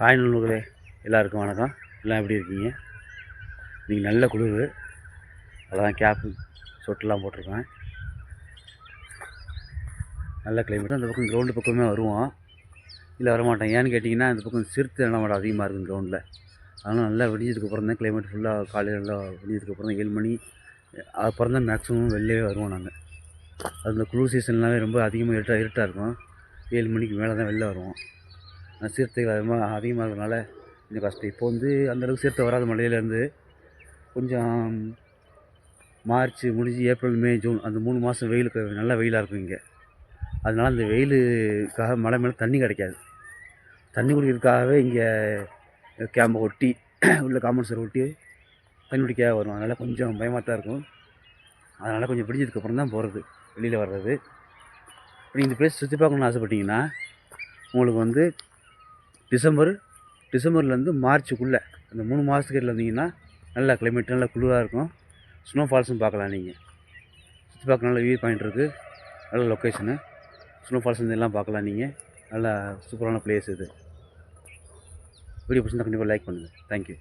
Hi நண்பர்களே எல்லாருக்கும் வணக்கம். எல்லாம் எப்படி இருக்கீங்க? நீங்கள் நல்ல குளிர். அதான் கேப்பு சொட்டெல்லாம் போட்டிருக்கேன். நல்ல கிளைமேட் அந்த பக்கம் கிரவுண்டு பக்கமே வருவோம். இல்லை வரமாட்டேன். ஏன்னு கேட்டிங்கன்னா அந்த பக்கம் சிறுத்தை நிலமாட அதிகமாக இருக்கும் கிரவுண்டில் அதனால் நல்லா விடிஞ்சதுக்கு அப்புறம் தான் கிளைமேட் ஃபுல்லாக காலையில் நல்லா விடிஞ்சதுக்கப்புறம் தான் ஏழு மணி அப்புறம் தான் மேக்ஸிமம் வெளிலே வருவோம் நாங்கள் அது இந்த குளிர் சீசன்லாமே ரொம்ப அதிகமாக இருட்டாக இருட்டாக இருக்கும். ஏழு மணிக்கு மேலே தான் வெளில வருவோம். ஆனால் அதிகமாக அதிகமாக இருக்கிறதுனால கொஞ்சம் கஷ்டம். இப்போ வந்து அந்தளவுக்கு சீர்த்தை வராத மழையிலேருந்து கொஞ்சம் மார்ச் முடிஞ்சு ஏப்ரல் மே ஜூன் அந்த மூணு மாதம் வெயிலுக்கு நல்ல வெயிலாக இருக்கும் இங்கே. அதனால் அந்த வெயிலுக்காக மழை மேலே தண்ணி கிடைக்காது. தண்ணி குடிக்கிறதுக்காகவே இங்கே கேம்பை ஒட்டி உள்ள காம்பவுண்ட் ஒட்டி தண்ணி குடிக்க வரும். அதனால் கொஞ்சம் பயமாக தான் இருக்கும். அதனால் கொஞ்சம் பிடிச்சதுக்கப்புறம் தான் போகிறது வெளியில் வர்றது. நீங்கள் இந்த பிளேஸ் சுற்றி பார்க்கணுன்னு ஆசைப்பட்டீங்கன்னா உங்களுக்கு வந்து டிசம்பர் டிசம்பர்லேருந்து மார்ச்சுக்குள்ளே அந்த மூணு மாதத்துக்கு வந்தீங்கன்னா நல்லா கிளைமேட் நல்லா குளிராக இருக்கும். ஸ்னோ ஃபால்ஸும் பார்க்கலாம் நீங்கள் சுற்றி பார்க்க நல்ல வியூ பாயிண்ட் இருக்குது நல்ல லொக்கேஷனு ஸ்னோ ஃபால்ஸ் எல்லாம் பார்க்கலாம் நீங்கள் நல்லா சூப்பரான பிளேஸ் இது. வீடியோ பிடிச்சிருந்தா கண்டிப்பாக லைக் பண்ணுங்கள் தேங்க்யூ